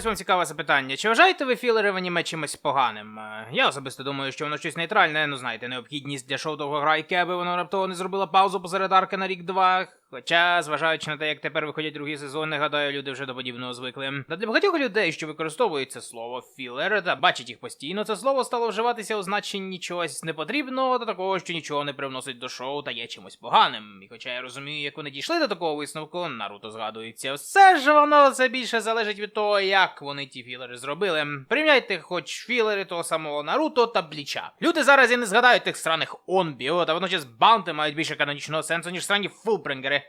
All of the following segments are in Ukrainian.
Ось вам цікаве запитання. Чи вважаєте ви філери в аніме чимось поганим? Е, Я особисто думаю, що воно щось нейтральне, ну знаєте, необхідність для шоу довгограйки, аби воно раптово не зробило паузу посеред арки на рік-два. Хоча, зважаючи на те, як тепер виходять другі сезони, гадаю, люди вже до подібного звикли. Та для багатьох людей, що використовують це слово філер та бачать їх постійно, це слово стало вживатися у значенні чогось непотрібного та такого, що нічого не привносить до шоу та є чимось поганим. І хоча я розумію, як вони дійшли до такого висновку, Наруто згадується. Все ж воно це більше залежить від того, як вони ті філери зробили. Порівняйте хоч філери того самого Наруто та Бліча. Люди зараз і не згадають тих сраних онбіо, та водночас баунти мають більше канонічного сенсу, ніж срані фулбрингери.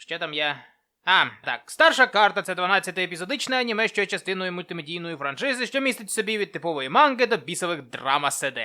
Ще там я. А, так, старша карта це 12 епізодичне аніме, що є частиною мультимедійної франшизи, що містить в собі від типової манги до бісових драма СД.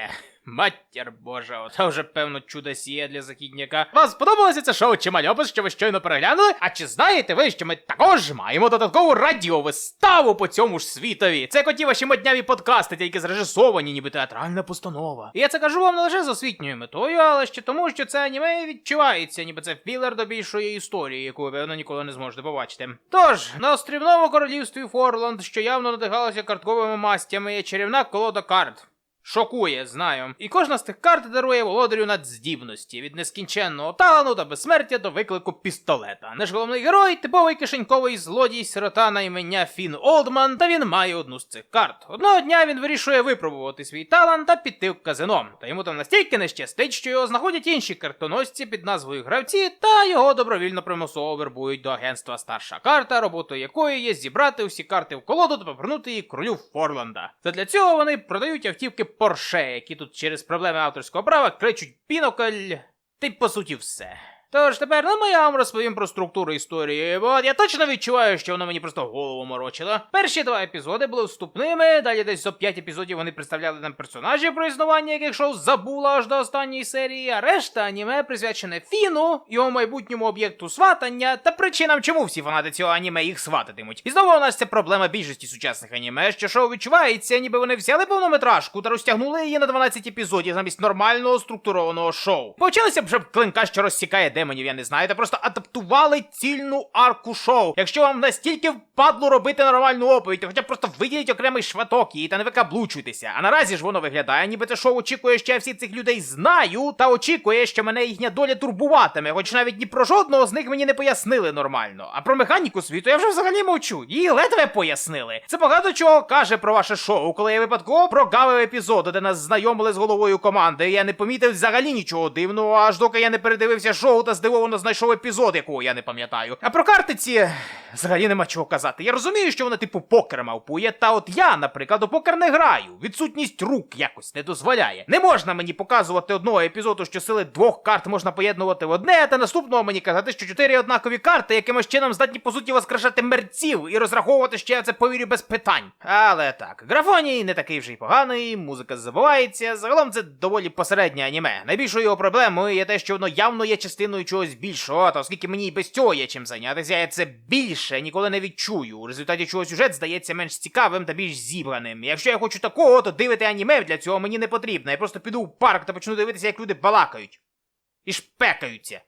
Матір божа, оце вже певно чудосія для західняка. Вам сподобалося це шоу чи мальопис, що ви щойно переглянули? А чи знаєте ви, що ми також маємо додаткову радіовиставу по цьому ж світові? Це коті ваші модняві подкасти, тільки зрежисовані, ніби театральна постанова. І я це кажу вам не лише з освітньою метою, але ще тому, що це аніме відчувається, ніби це філер до більшої історії, яку ви певно ніколи не зможете побачити. Тож, на острівному королівстві Форланд, що явно надихалося картковими мастями, є чарівна колода карт. Шокує, знаю. І кожна з тих карт дарує володарю надздібності від нескінченного талану та безсмертя до виклику пістолета. Наш головний герой типовий кишеньковий злодій сирота на імення Фін Олдман, та він має одну з цих карт. Одного дня він вирішує випробувати свій талант та піти в казино. Та йому там настільки не щастить, що його знаходять інші картоносці під назвою гравці, та його добровільно примусово вербують до агентства старша карта, роботою якої є зібрати усі карти в колоду та повернути її королю Форланда. Та для цього вони продають автівки Порше, які тут через проблеми авторського права кричуть пінокль. Й по суті все. Тож тепер ну, я вам розповім про структуру історії, бо я точно відчуваю, що воно мені просто голову морочило. Перші два епізоди були вступними, далі десь за п'ять епізодів вони представляли нам персонажів, про існування яких шоу забула аж до останньої серії, а решта аніме присвячене Фіну, його майбутньому об'єкту сватання та причинам, чому всі фанати цього аніме їх свататимуть. І знову у нас це проблема більшості сучасних аніме, що шоу відчувається, ніби вони взяли повнометражку та розтягнули її на 12 епізодів замість нормального структурованого шоу. Повчилися б вже клинка, що розсікає демонів, я не знаю, та просто адаптували цільну арку шоу. Якщо вам настільки впадло робити нормальну оповідь, то хоча б просто виділіть окремий шматок її та не викаблучуйтеся. А наразі ж воно виглядає, ніби це шоу очікує, що я всіх цих людей знаю, та очікує, що мене їхня доля турбуватиме, хоч навіть ні про жодного з них мені не пояснили нормально. А про механіку світу я вже взагалі мовчу. Її ледве пояснили. Це багато чого каже про ваше шоу, коли я випадково прогавив епізод, де нас знайомили з головою команди. Я не помітив взагалі нічого дивного, аж доки я не передивився шоу та здивовано знайшов епізод, якого я не пам'ятаю. А про карти ці взагалі нема чого казати. Я розумію, що вона типу покер мавпує, та от я, наприклад, у покер не граю. Відсутність рук якось не дозволяє. Не можна мені показувати одного епізоду, що сили двох карт можна поєднувати в одне, та наступного мені казати, що чотири однакові карти якимось чином здатні по суті воскрешати мерців і розраховувати, що я це повірю без питань. Але так, графоній не такий вже й поганий, музика забувається. Загалом це доволі посереднє аніме. Найбільшою його проблемою є те, що воно явно є частиною чогось більшого, та оскільки мені і без цього є чим зайнятися, я це більше ніколи не відчую. У результаті чого сюжет здається менш цікавим та більш зібраним. Якщо я хочу такого, то дивити аніме для цього мені не потрібно. Я просто піду в парк та почну дивитися, як люди балакають. І шпекаються.